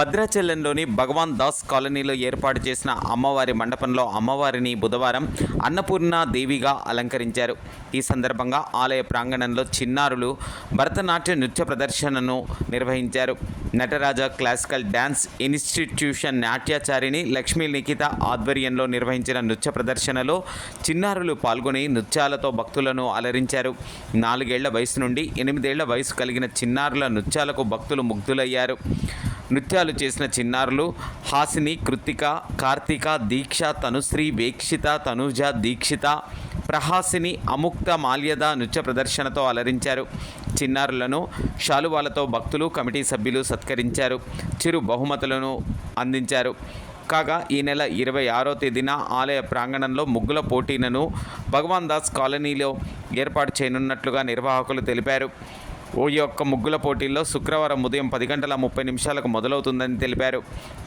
భద్రాచలంలోని భగవాన్ దాస్ కాలనీలో ఏర్పాటు చేసిన అమ్మవారి మండపంలో అమ్మవారిని బుధవారం అన్నపూర్ణ దేవిగా అలంకరించారు. ఈ సందర్భంగా ఆలయ ప్రాంగణంలో చిన్నారులు భరతనాట్య నృత్య ప్రదర్శనను నిర్వహించారు. నటరాజ క్లాసికల్ డ్యాన్స్ ఇన్స్టిట్యూషన్ నాట్యాచారిణి లక్ష్మీ నిఖిత ఆధ్వర్యంలో నిర్వహించిన నృత్య ప్రదర్శనలో చిన్నారులు పాల్గొని నృత్యాలతో భక్తులను అలరించారు. నాలుగేళ్ళ వయసు నుండి ఎనిమిదేళ్ళ వయసు కలిగిన చిన్నారుల నృత్యాలకు భక్తులు ముగ్ధులయ్యారు. నృత్యాలు చేసిన చిన్నారులు హాసిని కృతిక కార్తీక దీక్ష తనుశ్రీ వేక్షిత తనుజ దీక్షిత ప్రహాసిని అముక్త మాల్యద నృత్య ప్రదర్శనతో అలరించారు. చిన్నారులను శాలువాలతో భక్తులు కమిటీ సభ్యులు సత్కరించారు. చిరు బహుమతులను అందించారు. కాగా ఈ నెల ఇరవై ఆరో తేదీన ఆలయ ప్రాంగణంలో ముగ్గుల పోటీలను భగవాన్ దాస్ కాలనీలో ఏర్పాటు చేయనున్నట్లుగా నిర్వాహకులు తెలిపారు. ఓ యొక్క ముగ్గుల పోటీల్లో శుక్రవారం ఉదయం పది గంటల ముప్పై నిమిషాలకు మొదలవుతుందని తెలిపారు.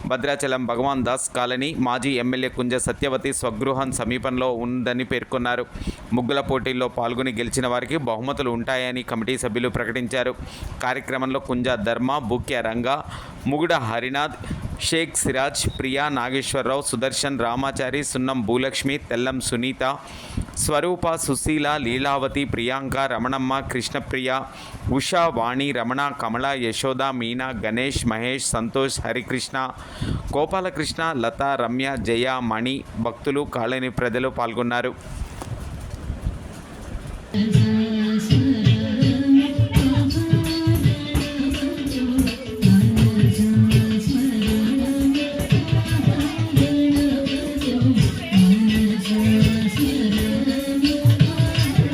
భద్రాచలం భగవాన్ దాస్ కాలనీ మాజీ ఎమ్మెల్యే కుంజ సత్యవతి స్వగృహం సమీపంలో ఉందని పేర్కొన్నారు. ముగ్గుల పోటీల్లో పాల్గొని గెలిచిన వారికి బహుమతులు ఉంటాయని కమిటీ సభ్యులు ప్రకటించారు. కార్యక్రమంలో కుంజ ధర్మ బుక్య రంగ ముగుడ హరినాథ్ షేక్ సిరాజ్ ప్రియా నాగేశ్వరరావు సుదర్శన్ రామాచారి సున్నం భూలక్ష్మి తెల్లం సునీత స్వరూప సుశీల లీలావతి ప్రియాంక రమణమ్మ కృష్ణప్రియ ఉషా వాణి రమణ కమల యశోద మీనా గణేష్ మహేష్ సంతోష్ హరికృష్ణ గోపాలకృష్ణ లత రమ్య జయ మణి భక్తులు కాలనీ ప్రజలు పాల్గొన్నారు.